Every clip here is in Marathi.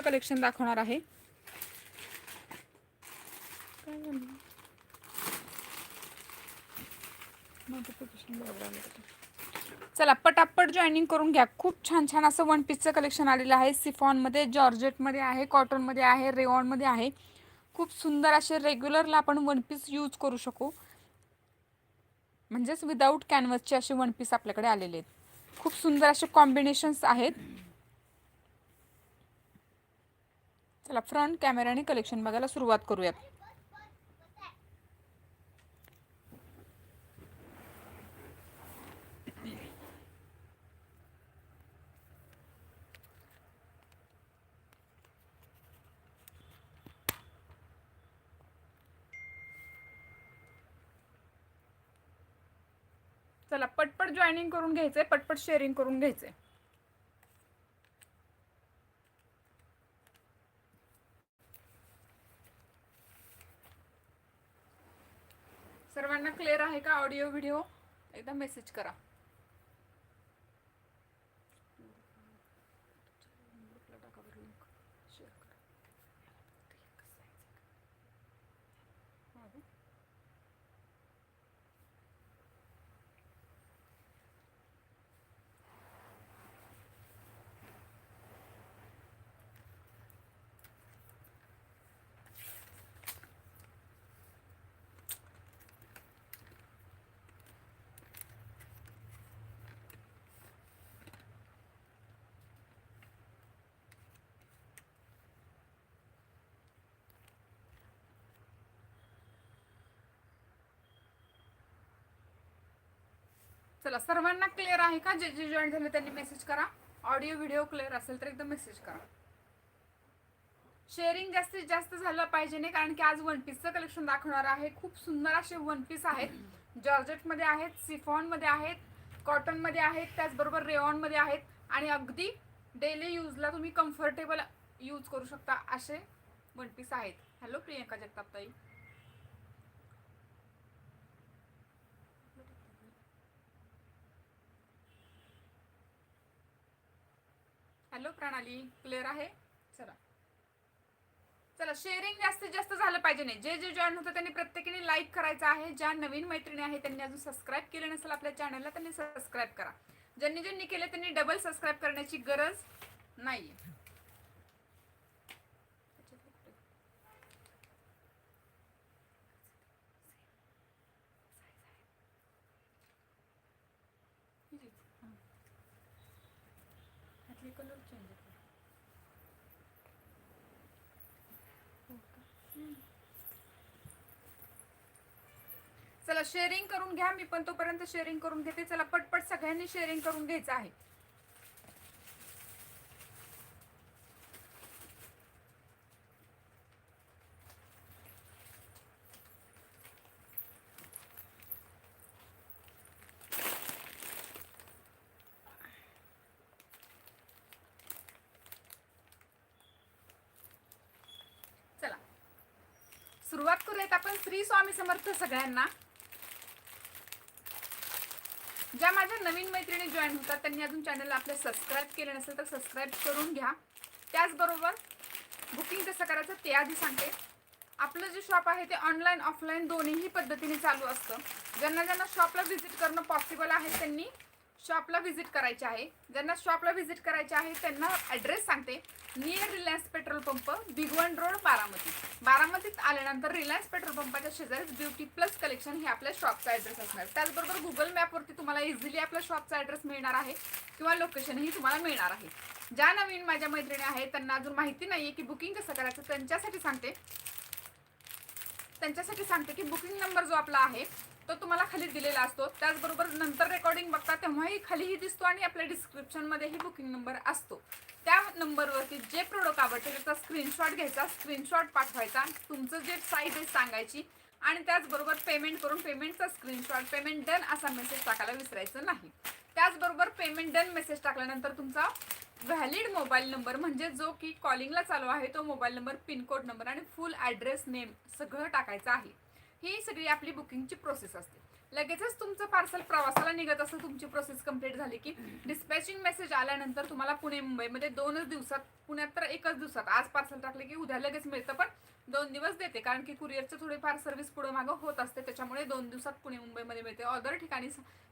कलेक्शन दाखवणार आहे. चला पटापट जॉईनिंग करून घ्या. खूप छान छान असं वन पीसचं कलेक्शन आलेलं आहे. सिफॉनमध्ये जॉर्जेटमध्ये आहे कॉटनमध्ये आहे रेवॉनमध्ये आहे. खूप सुंदर असे रेग्युलरला आपण वन पीस यूज करू शकू. म्हणजेच विदाऊट कॅनव्हसचे असे वन पीस आपल्याकडे आलेले आहेत. खूप सुंदर असे कॉम्बिनेशन्स आहेत. चला फ्रंट कॅमेराने कलेक्शन बघायला सुरुवात करूयात. चला पटपट जॉईनिंग करून घ्यायचंय पटपट शेअरिंग करून घ्यायचंय. सर्वांना क्लिअर आहे का ऑडिओ व्हिडिओ एकदा मेसेज करा. चला सर्वांना क्लिअर आहे का? जे जे जॉईन झाले त्यांनी मेसेज करा. ऑडिओ व्हिडिओ क्लिअर असेल तर एकदम मेसेज करा. शेअरिंग जास्तीत जास्त झालं पाहिजे नाही कारण की आज वन पीसचं कलेक्शन दाखवणार आहे. खूप सुंदर असे वन पीस आहेत. जॉर्जेटमध्ये आहेत सिफॉनमध्ये आहेत कॉटनमध्ये आहेत त्याचबरोबर रेऑनमध्ये आहेत. आणि अगदी डेली यूजला तुम्ही कम्फर्टेबल यूज करू शकता असे वन पीस आहेत. Hello Priyanka Jagtap hello Pranali. Clear आहे? चला. चला शेअरिंग जास्तीत जास्त झालं पाहिजे नाही. जे जे जॉईन होतं त्यांनी प्रत्येकीने लाईक करायचं आहे. ज्या नवीन मैत्रिणी आहेत त्यांनी अजून सबस्क्राईब केलं नसेल आपल्या चॅनलला त्यांनी सबस्क्राईब करा. ज्यांनी ज्यांनी केले त्यांनी डबल सबस्क्राईब करण्याची गरज नाही कलर चेंज हो चला शेअरिंग करून घ्या मी पण तोपर्यंत शेअरिंग करून घेते. चला पटपट सगळ्यांनी शेअरिंग करून घ्यायचं आहे चला सुरुवात करूयात आपण श्री स्वामी समर्थ सगळ्यांना. ज्या माझ्या नवीन मैत्रिणी जॉईन होतात त्यांनी अजून चॅनलला आपल्या सबस्क्राईब केलं नसेल तर सबस्क्राईब करून घ्या. त्याचबरोबर बुकिंग कसं करायचं ते आधी सांगते. आपलं जे शॉप आहे ते ऑनलाईन ऑफलाईन दोन्हीही पद्धतीने चालू असतं. ज्यांना ज्यांना शॉपला व्हिजिट करणं पॉसिबल आहे त्यांनी शॉपला व्हिजिट करायचे आहे. ज्यांना शॉपला व्हिजिट करायचे आहे त्यांना ॲड्रेस सांगते. Near Reliance petrol pump Bhigwan road Baramati. बारामतीत आल्यानंतर रिलायन्स पेट्रोल पंपाच्या शेजारीच ब्युटी प्लस कलेक्शन हे आपल्या शॉपचा ॲड्रेस असणार. त्याचबरोबर गुगल मॅपवरती तुम्हाला इझिली आपल्या शॉपचा ॲड्रेस मिळणार आहे किंवा लोकेशनही तुम्हाला मिळणार आहे. ज्या नवीन माझ्या मैत्रिणी आहेत त्यांना अजून माहिती नाही आहे की बुकिंग कसं करायचं त्यांच्यासाठी सांगते. त्यांच्यासाठी सांगते की बुकिंग नंबर जो आपला आहे तो तुम्हाला खाली दिलेला असतो. त्याचबरोबर नंतर रेकॉर्डिंग बघता तेव्हाही खालीही दिसतो आणि आपल्या डिस्क्रिप्शनमध्येही बुकिंग नंबर असतो. त्या नंबरवरती जे प्रोडक्ट आवडते त्याचा स्क्रीनशॉट घ्यायचा स्क्रीनशॉट पाठवायचा तुमचं जे साईज आहे सांगायची आणि त्याचबरोबर पेमेंट करून पेमेंटचा स्क्रीनशॉट पेमेंट डन असा मेसेज टाकायला विसरायचं नाही. त्याचबरोबर पेमेंट डन मेसेज टाकल्यानंतर तुमचा व्हॅलिड मोबाईल नंबर म्हणजे जो की कॉलिंगला चालू आहे तो मोबाईल नंबर पिनकोड नंबर आणि फुल ॲड्रेस नेम सगळं टाकायचं आहे. ही सगळी आपली बुकिंगची प्रोसेस असते. लगेचच तुमचं पार्सल प्रवासाला निघत असं तुमची प्रोसेस कंप्लीट झाली की डिस्पॅचिंग मेसेज आल्यानंतर तुम्हाला पुणे मुंबईमध्ये दोनच दिवसात पुण्यात तर एकच दिवसात आज पार्सल टाकले की उद्या लगेच मिळतं पण दोन दिवस देते. कारण की कुरिअरचं थोडीफार सर्व्हिस पुढे मागं होत असते त्याच्यामुळे दोन दिवसात पुणे मुंबईमध्ये मिळते. अदर ठिकाणी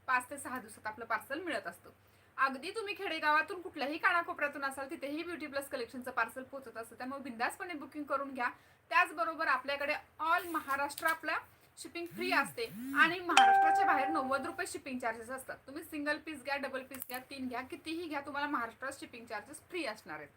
पाच ते सहा दिवसात आपलं पार्सल मिळत असतं. अगदी तुम्ही खेडेगावातून कुठल्याही कानाकोपऱ्यातून असाल तिथेही ब्युटी प्लस कलेक्शनचं पार्सल पोहोचत असतं. त्यामुळे बिंदासपणे बुकिंग करून घ्या. त्याचबरोबर आपल्याकडे ऑल महाराष्ट्र आपल्या शिपिंग फ्री असते. आणि महाराष्ट्राच्या बाहेर नव्वद रुपये शिपिंग चार्जेस असतात. तुम्ही सिंगल पीस घ्या डबल पीस घ्या तीन घ्या कितीही घ्या तुम्हाला महाराष्ट्रात शिपिंग चार्जेस फ्री असणार आहेत.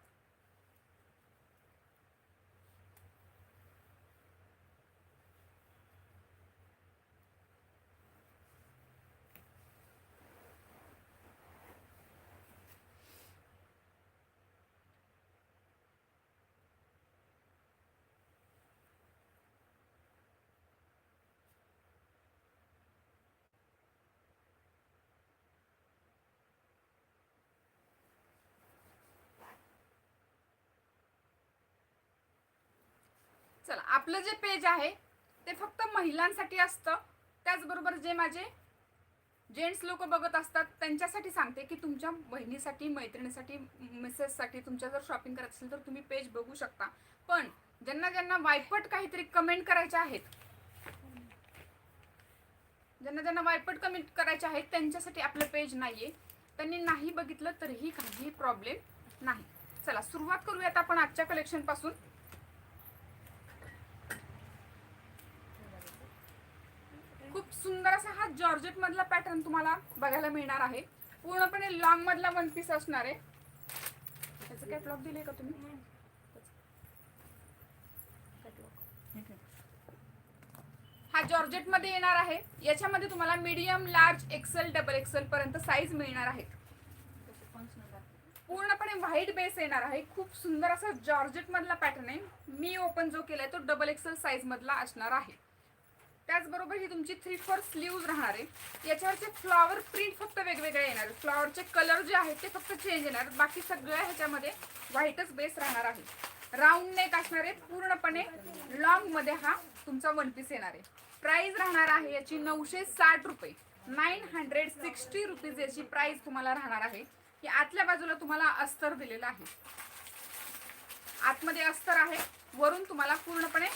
चला आपलं जे पेज आहे ते फक्त महिलांसाठी असतं. त्याचबरोबर जे माझे जेंट्स लोक बघत असतात त्यांच्यासाठी सांगते की तुमच्या बहिणीसाठी मैत्रिणीसाठी मिसेससाठी तुमच्या जर शॉपिंग करत असेल तर तुम्ही पेज बघू शकता. पण ज्यांना ज्यांना वायपट काहीतरी कमेंट करायचे आहेत ज्यांना ज्यांना वायपट कमेंट करायचे आहेत त्यांच्यासाठी आपलं पेज नाहीये. त्यांनी नाही बघितलं तरीही काही प्रॉब्लेम नाही. चला सुरुवात करूयात आपण आजच्या कलेक्शनपासून खूप सुंदर असा हा जॉर्जेट मधला पॅटर्न तुम्हाला बघायला मिळणार आहे. पूर्णपणे लॉंग मधला वन पीस असणार आहे. त्याचं कॅटलॉग दिले का तुम्ही? हा जॉर्जेटमध्ये येणार आहे. याच्यामध्ये तुम्हाला medium large XL double XL पर्यंत साईज मिळणार आहेत पूर्णपणे व्हाईट बेस येणार आहे. खूप सुंदर असा जॉर्जेट मधला पॅटर्न आहे. मी ओपन जो केलाय तो डबल एक्सेल साईज मधला असणार आहे. त्याचबरोबर ही तुमची थ्री फोर स्लीव्ज राहणार आहे. याच्यावरचे फ्लॉवर प्रिंट फक्त वेगवेगळे येणार फ्लॉवरचे कलर जे आहेत ते फक्त चेंज येणार बाकी सगळ्या ह्याच्यामध्ये व्हाईटच बेस राहणार आहे. राऊंड नेक असणार आहे. पूर्णपणे लॉंगमध्ये हा तुमचा वन पीस येणार आहे. प्राइस राहणार आहे याची नऊशे साठ रुपये. नाईन हंड्रेड सिक्स्टी रुपीज याची प्राइस तुम्हाला राहणार आहे. की आतल्या बाजूला तुम्हाला अस्तर दिलेलं आहे. आतमध्ये अस्तर आहे. वरून तुम्हाला पूर्णपणे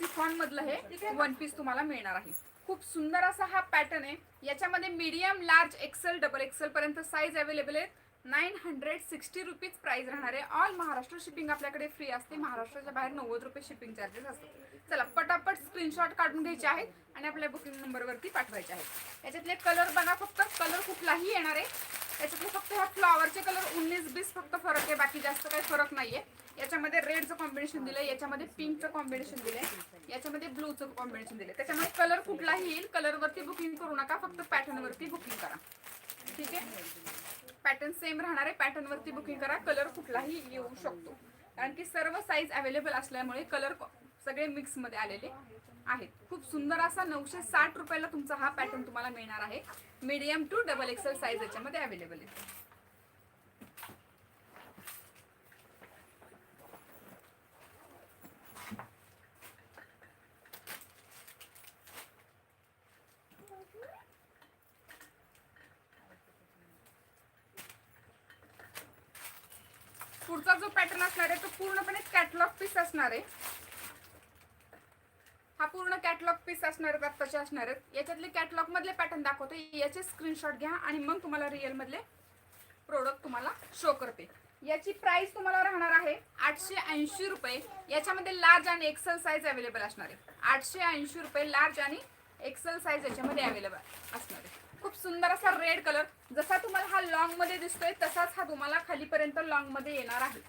सिफॉन मधलं हे वन पीस तुम्हाला मिळणार आहे. खूप सुंदर असा हा पॅटर्न आहे. याच्यामध्ये medium large XL double XL पर्यंत साईज अवेलेबल आहेत. Nine hundred sixty rupees price राहणार आहे. ऑल महाराष्ट्र शिपिंग आपल्याकडे फ्री असते. महाराष्ट्राच्या बाहेर नव्वद रुपये शिपिंग चार्जेस असतात. चला पटापट स्क्रीनशॉट काढून घ्यायचे आहेत आणि आपल्या बुकिंग नंबरवरती पाठवायचे आहेत. याच्यातले कलर बघा फक्त. कलर कुठलाही येणार आहे. याच्यातले फक्त ह्या फ्लॉवरचे कलर उन्नीस बीस फक्त फरक आहे. बाकी जास्त काही फरक नाहीये. याच्यामध्ये रेडचं कॉम्बिनेशन दिलंय याच्यामध्ये पिंकचं कॉम्बिनेशन दिलंय याच्यामध्ये ब्लूचं कॉम्बिनेशन दिलंय. त्याच्यामध्ये कलर कुठलाही येईल कलरवरती बुकिंग करू नका फक्त पॅटर्नवरती बुकिंग करा. ठीक आहे? पॅटर्न सेम राहणार आहे पॅटर्नवरती बुकिंग करा कलर कुठलाही येऊ शकतो. कारण की सर्व साईज अवेलेबल असल्यामुळे कलर सगळे मिक्समध्ये आलेले आहेत. खूप सुंदर असा नऊशे साठ रुपयाला तुमचा हा पॅटर्न तुम्हाला मिळणार आहे. Medium to double XL size याच्यामध्ये अवेलेबल आहे पुढचा जो पॅटर्न असणार आहे तो पूर्णपणे कॅटलॉग पीस असणार आहे हा पूर्ण कॅटलॉग पीस असणार आहेत. याच्यातले कॅटलॉग मधले पॅटर्न दाखवते. याचे स्क्रीनशॉट घ्या आणि मग तुम्हाला रिअल मधले प्रोडक्ट तुम्हाला शो करते. याची प्राइस तुम्हाला राहणार आहे आठशे ऐंशी रुपये. याच्यामध्ये लार्ज आणि एक्सेल साईज अवेलेबल असणार आहे आठशे ऐंशी रुपये लार्ज आणि एक्सेल साईज याच्यामध्ये अवेलेबल असणार आहे खूप सुंदर असा रेड कलर जसा तुम्हाला हा लॉंगमध्ये दिसतोय तसाच हा तुम्हाला खालीपर्यंत लॉंगमध्ये येणार आहे.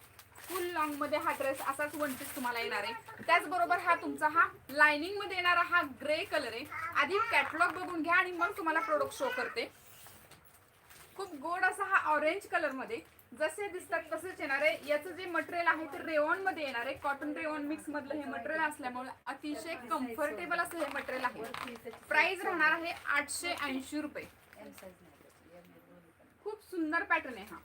फुल लॉंगमध्ये हा ड्रेस असाच वन पीस तुम्हाला येणार आहे. त्याचबरोबर हा तुमचा हा लाइनिंगमध्ये येणारा हा ग्रे कलर आहे. आधी कॅटलॉग बघून घ्या आणि मग तुम्हाला प्रोडक्ट शो करते. खूप गोड असा हा ऑरेंज कलरमध्ये जसे दिसतात तसेच येणार आहे. याचं जे मटेरियल आहे ते रेवॉनमध्ये येणार आहे. कॉटन रेवॉन मिक्स मधलं हे मटेरियल असल्यामुळे अतिशय कम्फर्टेबल असं हे मटेरियल आहे. प्राइस राहणार आहे आठशे ऐंशी रुपये. खूप सुंदर पॅटर्न आहे हा.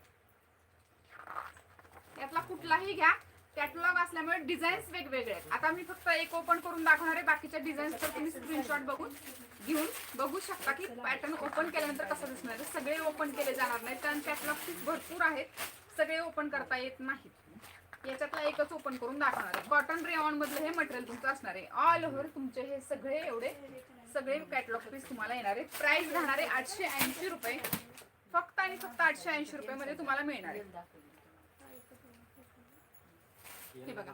यातला कुठलाही घ्या. कॅटलॉग असल्यामुळे डिझाईन्स वेगवेगळे आहेत. आता मी फक्त एक ओपन करून दाखवणार आहे. बाकीच्या डिझाईन्स तर तुम्ही स्क्रीनशॉट बघून घेऊन बघू शकता की पॅटर्न ओपन केल्यानंतर कसं दिसणार सगळे ओपन केले जाणार नाहीत कारण कॅटलॉग खूप भरपूर आहेत. सगळे ओपन करता येत नाहीत. याच्यातला एकच ओपन करून दाखवणार आहे. कॉटन रेऑन मधलं हे मटेरियल तुमचं असणार आहे. ऑल ओव्हर तुमचे हे सगळे एवढे सगळे कॅटलॉग पीस तुम्हाला येणार आहे प्राइस राहणार आहे आठशे ऐंशी रुपये. फक्त आणि फक्त आठशे ऐंशी रुपये मध्ये तुम्हाला मिळणार आहे. हे बघा.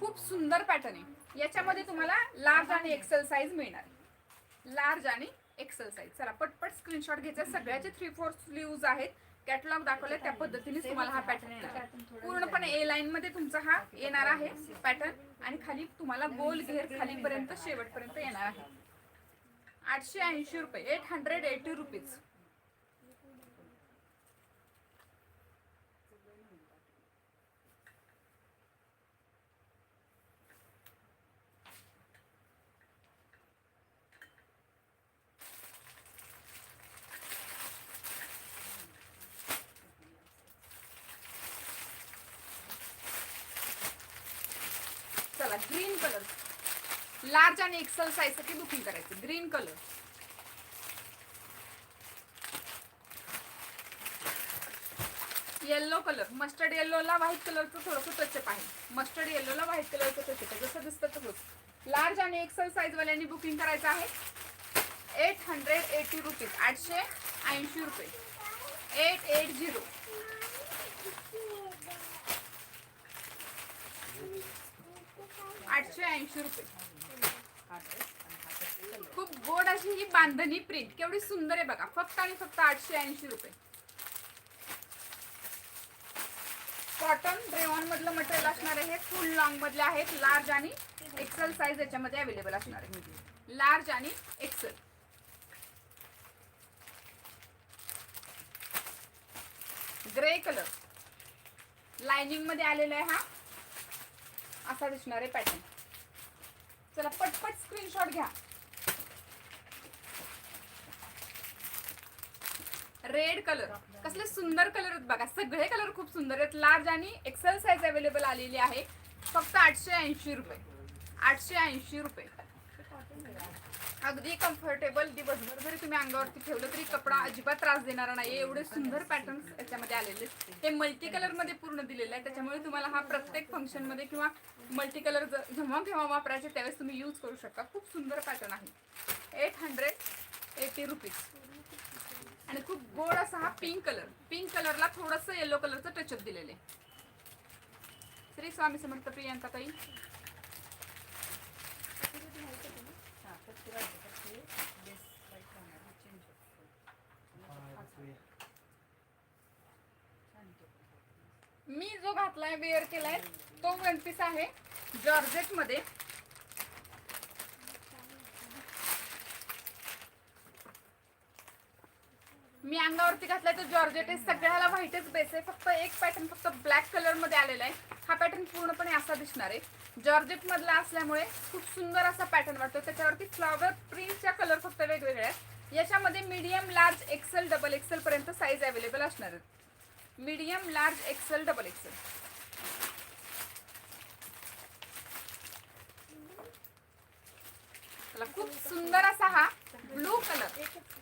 खूप सुंदर पॅटर्न आहे. याच्यामध्ये तुम्हाला लार्ज आणि एक्सेल साईज मिळणार. लार्ज आणि एक्सेल साईज चला पटपट स्क्रीनशॉट घ्यायचा. सगळ्याचे थ्री फोर स्लीव्ज आहेत. कॅटलॉग दाखवले त्या पद्धतीने तुम्हाला हा पॅटर्न येणार. पूर्णपणे ए लाईन मध्ये तुमचा हा येणार आहे पॅटर्न आणि खाली तुम्हाला गोल घेर खालीपर्यंत शेवटपर्यंत येणार आहे. आठशे ऐंशी रुपये. एट हंड्रेड एटी रुपीज चला ग्रीन कलर लार्ज आणि एक्सेल साईजसाठी बुकिंग करायचं. Green colour. Yellow colour. Mustard येल्लोला white कलरचं थोडंसं टचअप आहे. मस्टर्ड येल्लोला व्हाईट कलरचं टचअप आहे. जसं दिसतं तसंच. लार्ज आणि एक्सेल साईज वाल्यांनी बुकिंग करायचं आहे. एट हंड्रेड एटी रुपीज आठशे ऐंशी रुपये. एट एट झिरो आठशे ऐंशी रुपये. खूप गोड अशी ही बांधणी प्रिंट. केवढी सुंदर आहे बघा. फक्त आणि फक्त आठशे ऐंशी रुपये. कॉटन ब्रेऑन मधलं मटेरियल असणार आहे. हे फुल लॉंग मधले आहेत. लार्ज आणि एक्सेल साईज याच्यामध्ये अवेलेबल असणार आहे. लार्ज आणि एक्सेल ग्रे कलर लाइनिंगमध्ये आलेला आहे हा. असा दिसणार आहे पॅटर्न चला पटपट स्क्रीनशॉट घ्या. रेड कलर कसले सुंदर कलर आहेत बघा. सगळे कलर खूप सुंदर आहेत. लार्ज आणि एक्सेल साईज अवेलेबल आलेली आहे. फक्त आठशे ऐंशी रुपये. आठशे ऐंशी रुपये. अगदी कम्फर्टेबल दिवसभर जरी तुम्ही अंगावरती ठेवलं तरी कपडा अजिबात त्रास देणारा नाही एवढे सुंदर पॅटर्न्स याच्यामध्ये आलेले आहेत. मल्टी कलरमध्ये पूर्ण दिलेलं आहे. त्याच्यामुळे तुम्हाला हा प्रत्येक फंक्शनमध्ये किंवा मल्टी कलर जेव्हा केव्हा वापरायचे त्यावेळेस तुम्ही यूज करू शकता. खूप सुंदर पॅटर्न आहे. एट हंड्रेड एटी रुपीज आणि खूप गोड असा हा पिंक कलर पिंक कलरला थोडंसं येलो कलरचं टचअप दिलेले श्री स्वामी समर्थ प्रियांका ताई. मी जो घातलाय वेअर केलाय तो वन पीस आहे जॉर्जेटमध्ये. मी अंगावरती घातलाय तो जॉर्जेट आहे. सगळ्याला व्हाईटच बेस आहे. फक्त एक पॅटर्न फक्त ब्लॅक कलरमध्ये आलेला आहे. हा पॅटर्न पूर्णपणे असा दिसणार आहे. जॉर्जेट मधला असल्यामुळे खूप सुंदर असा पॅटर्न वाटतो. त्याच्यावरती फ्लॉवर प्रिंटच्या कलर फक्त वेगवेगळ्या आहेत. याच्यामध्ये medium large XL double XL पर्यंत साईज अवेलेबल असणार आहेत. Medium large XL double XL खूप सुंदर असा हा blue colour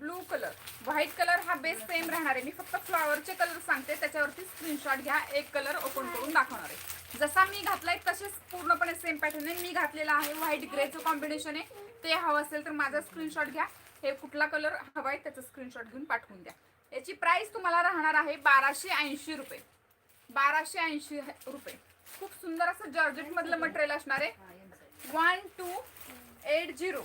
blue colour. White colour हा बेस सेम राहणार आहे. मी फक्त फ्लॉवरचे कलर सांगते. त्याच्यावरती स्क्रीनशॉट घ्या. एक कलर ओपन करून दाखवणार आहे. जसा मी घातलाय तसेच पूर्णपणे सेम पॅटर्न आहे. मी घातलेला आहे. व्हाईट ग्रेचं कॉम्बिनेशन आहे. ते हवं असेल तर माझा स्क्रीनशॉट घ्या. हे कुठला कलर हवा आहे त्याचा स्क्रीनशॉट घेऊन पाठवून द्या. याची प्राइस तुम्हाला राहणार आहे बाराशे ऐंशी रुपये. बाराशे ऐंशी रुपये. खूप सुंदर असं जॉर्जेट मधलं मटेरियल असणार आहे. One two eight zero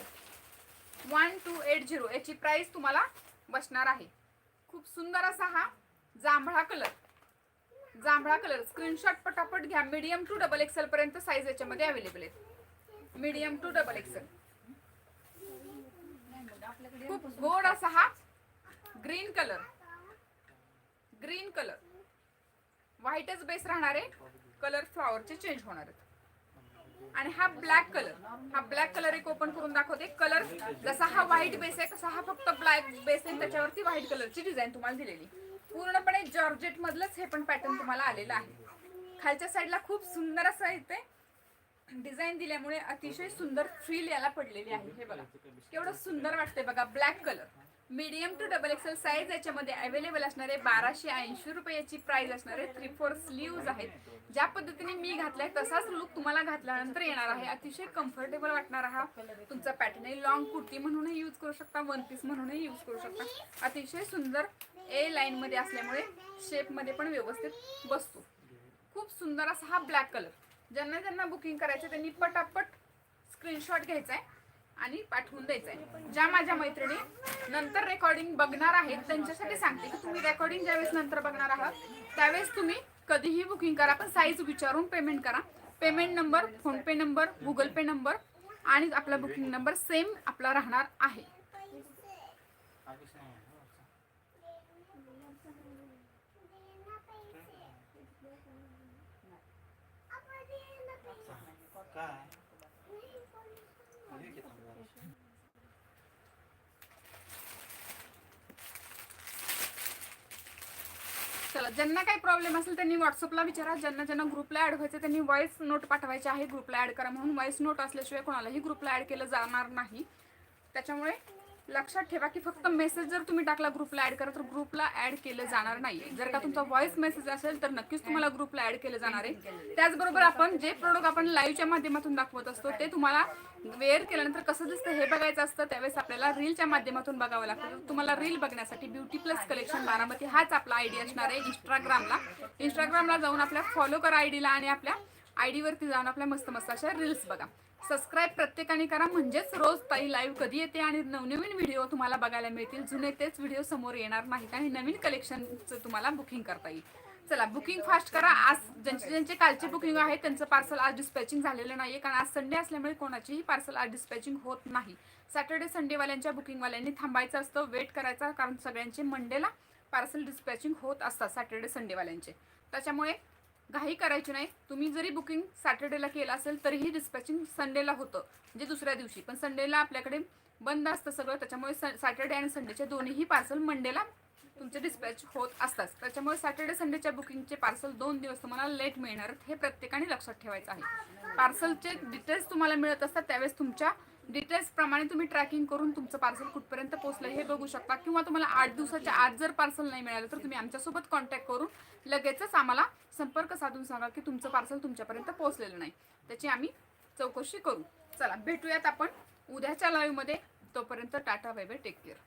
one two eight zero याची प्राईस तुम्हाला बसणार आहे. खूप सुंदर असा हा जांभळा कलर जांभळा कलर स्क्रीनशॉट पटापट घ्या. मीडियम टू डबल एक्सेल पर्यंत साईज याच्यामध्ये अवेलेबल आहेत. मीडियम टू डबल एक्सेल खूप गोड असा हा ग्रीन कलर ग्रीन कलर व्हाईटच बेस राहणार आहे. कलर फ्लॉवरचे चेंज होणार आहेत. आणि हा ब्लॅक कलर हा ब्लॅक कलर एक ओपन करून दाखवते. कलर जसा हा व्हाईट बेस आहे तसा हा फक्त ब्लॅक बेस आहे. त्याच्यावरती व्हाईट कलरची डिझाईन तुम्हाला दिलेली. पूर्णपणे जॉर्जेट मधलंच हे पण पॅटर्न तुम्हाला आलेलं आहे. खालच्या साईडला खूप सुंदर असं इथे डिझाईन दिल्यामुळे अतिशय सुंदर फील याला पडलेली आहे. हे बघा. केवढं सुंदर वाटते बघा black colour medium to double XL size याच्यामध्ये अवेलेबल असणारे बाराशे ऐंशी रुपये याची प्राइस असणारे थ्री फोर स्लीव्ज आहेत. ज्या पद्धतीने मी घातलाय तसाच लुक तुम्हाला घातल्यानंतर येणार आहे. अतिशय कम्फर्टेबल वाटणार हा तुमचा पॅटर्न लॉंग कुर्ती म्हणूनही यूज करू शकता वन पीस म्हणूनही यूज करू शकता. अतिशय सुंदर ए लाईन मध्ये असल्यामुळे शेपमध्ये पण व्यवस्थित बसतो. खूप सुंदर असा हा ब्लॅक कलर ज्यांना ज्यांना बुकिंग करायचं त्यांनी पटापट स्क्रीनशॉट घ्यायचा आहे आणि पाठवून द्यायचं आहे ज्या माझ्या मैत्रिणी नंतर रेकॉर्डिंग बघणार आहेत त्यांच्यासाठी सांगते की तुम्ही रेकॉर्डिंग ज्यावेळेस नंतर बघणार आहात त्यावेळेस तुम्ही कधीही बुकिंग करा पण साईज विचारून पेमेंट करा. Payment number PhonePe number Google Pay number आणि आपला बुकिंग नंबर सेम आपला राहणार आहे. काय हे घेतो मी जरा. चला ज्यांना काही प्रॉब्लेम असेल त्यांनी व्हॉट्सअपला विचारा. ज्यांना ज्यांना ग्रुपला ऍड व्हायचं त्यांनी व्हॉइस नोट पाठवायचे आहे. ग्रुपला ऍड करा म्हणून व्हॉइस नोट असल्याशिवाय कोणालाही ग्रुपला ऍड केलं जाणार नाही. त्याच्यामुळे लक्षात ठेवा की फक्त मेसेज जर तुम्ही टाकला ग्रुपला ऍड करा तर ग्रुपला ऍड केलं जाणार नाही जर का तुमचा व्हॉइस मेसेज असेल तर नक्कीच तुम्हाला ग्रुपला ऍड केलं जाणार आहे. त्याचबरोबर आपण जे प्रोडक्ट आपण लाईव्हच्या माध्यमातून दाखवत असतो ते तुम्हाला वेअर केल्यानंतर कसं दिसतं हे बघायचं असतं. त्यावेळेस आपल्याला रीलच्या माध्यमातून बघावं लागतं. तुम्हाला रील बघण्यासाठी ब्युटी प्लस कलेक्शन बारामती हाच आपला आयडी असणार आहे इंस्टाग्रामला इंस्टाग्रामला जाऊन आपल्या फॉलो करा आयडीला आणि आपल्या आयडीवरती जाऊन आपल्या मस्त मस्त अशा रील्स बघा. सबस्क्राईब प्रत्येकाने करा. म्हणजेच रोज ताई लाईव्ह कधी येते आणि नवनवीन व्हिडिओ तुम्हाला बघायला मिळतील. जुने तेच व्हिडिओ समोर येणार नाहीत आणि नवीन कलेक्शनचं तुम्हाला बुकिंग करता येईल. चला बुकिंग फास्ट करा. आज ज्यांचे ज्यांचे कालचे बुकिंग आहे त्यांचं पार्सल आज डिस्पॅचिंग झालेलं नाहीये. कारण आज संडे असल्यामुळे कोणाचीही पार्सल आज डिस्पॅचिंग होत नाही. सॅटर्डे संडेवाल्यांच्या बुकिंगवाल्यांनी थांबायचं असतं वेट करायचा. कारण सगळ्यांचे मंडेला पार्सल डिस्पॅचिंग होत असतात सॅटर्डे संडेवाल्यांचे त्याच्यामुळे घाई करायची नाही. तुम्ही जरी बुकिंग सॅटर्डेला केलं असेल तरीही डिस्पॅचिंग संडेला होतं. म्हणजे दुसऱ्या दिवशी. पण संडेला आपल्याकडे बंद असतं सगळं. त्याच्यामुळे सॅटर्डे आणि संडेचे दोन्हीही पार्सल मंडेला तुमचे डिस्पॅच होत असतात. त्याच्यामुळे सॅटर्डे संडेच्या बुकिंगचे पार्सल दोन दिवस तुम्हाला लेट मिळणार. हे प्रत्येकाने लक्षात ठेवायचं आहे. पार्सलचे डिटेल्स तुम्हाला मिळत असतात त्यावेळेस तुमच्या डिटेल्स प्रमाणे तुम्ही ट्रॅकिंग करून तुमचं पार्सल कुठपर्यंत पोहोचलं हे बघू शकता. किंवा तुम्हाला आठ दिवसाच्या आत जर पार्सल नाही मिळालं तर तुम्ही आमच्यासोबत कॉन्टॅक्ट करून लगेचच आम्हाला संपर्क साधून सांगा की तुमचं पार्सल तुमच्यापर्यंत पोहोचलेलं नाही. त्याची आम्ही चौकशी करू. चला भेटूयात आपण उद्याच्या लाईव्हमध्ये तोपर्यंत tata bye bye take care